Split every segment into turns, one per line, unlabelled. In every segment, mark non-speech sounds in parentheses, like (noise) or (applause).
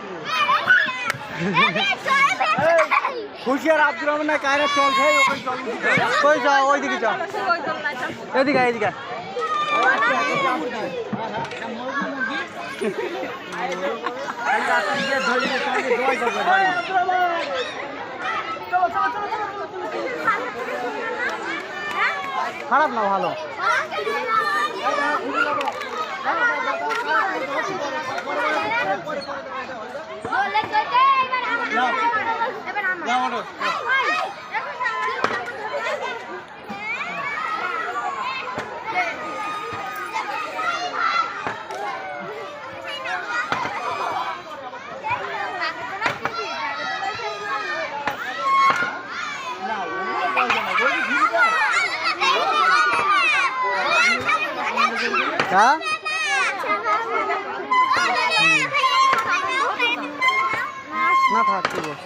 (laughs) খুশি আর আব্দুর রহমান না কায়রা চল খাই ওখানে চল। কই যা ওইদিকে এদিকে এদিকে। খারাপ না ভালো। (laughs) (laughs) হ্যাঁ না থাক তুই বস।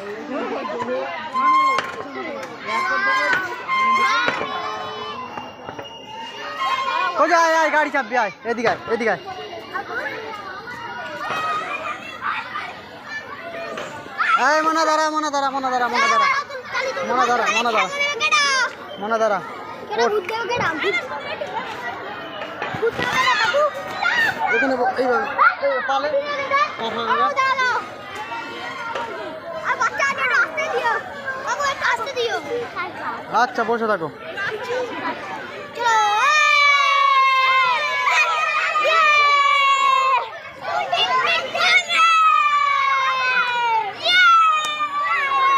কই যা আয় আয় গাড়ি চাপবি আয় এদিকে আয় এদিকে আয়। এই মনে দাঁড়া মনে দাঁড়া মনে দাঁড়া মনে দাঁড়া মনে দাঁড়া মনে দাঁড়া মনে দাঁড়া এখানে এইভাবে এই পালে। আচ্ছা বসে থাকো।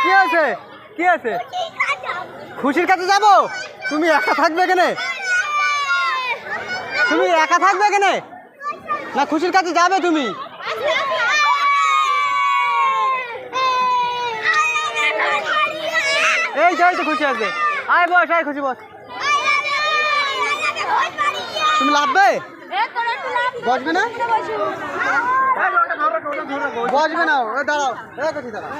কি আছে কি আছে খুশির কাছে যাব? তুমি একা থাকবে এখানে? তুমি একা থাকবে এখানে? না, খুশির কাছে যাবে তুমি? এই যাই তো খুশি আছে। আয় বস আয় খুশি বস। তুমি লাভবে? বসবে না? বসবে না দাঁড়াও খুশি দাঁড়াও?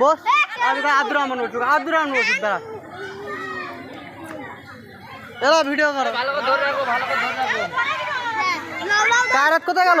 বস আরে দাঁড়া আব্দুর রহমান বসুক আব্দুর রহমান বসুক দাঁড়া। এলা ভিডিও করো। কায়রাত কোথায় গেল?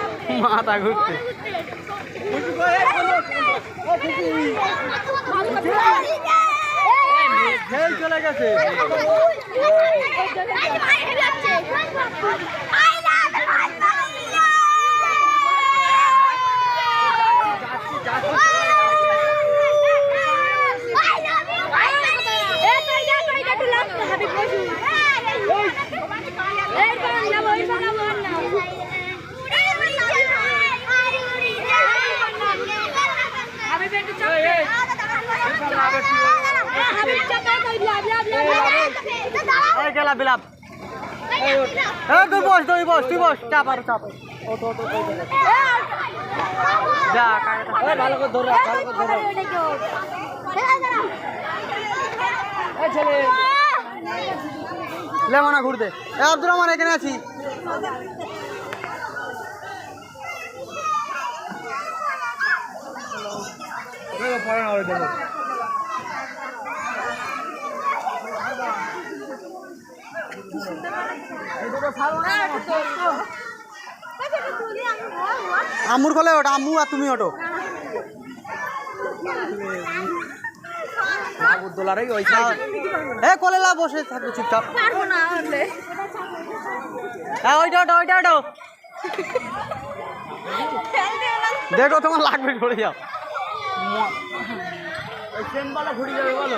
মাথা ঘুরতে। খেল চলে গেছে। গেলা বিলাপ। তুই বস তুই বস তুই বস চাপ আর চাপ। ওটো ওটো যা ভালো করে ধরে রাখ, ভালো করে ধরে। ছেলে। লে ঘুরতে আব্দুর রহমান এখানে আছি। না দেবো আম্মুর কোলে ওটা আম্মু আর তুমি ওটো এ কোলে লা বসে থাকো চুপচাপ। হ্যাঁ ওইটা ওটা ওইটা ওটো দেখো তোমার লাগবে ঘুরে যাও। ঘুরে যাবে বলো।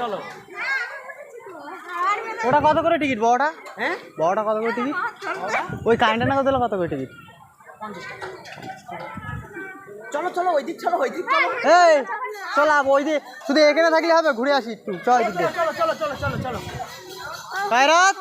চলো
ওটা কত করে টিকিট বড়টা?
হ্যাঁ?
বড়টা কত করে টিকিট? ওই কারেন্টের না কত কত করে টিকিট?
চলো চলো ওই দিক চলো ওই দিক চলো।
এই চল আব ওই দিক। শুধু এখানে থাকলে হবে ঘুরে আসি একটু। চল
চলো চলো চলো চলো চলো।
কায়রাত?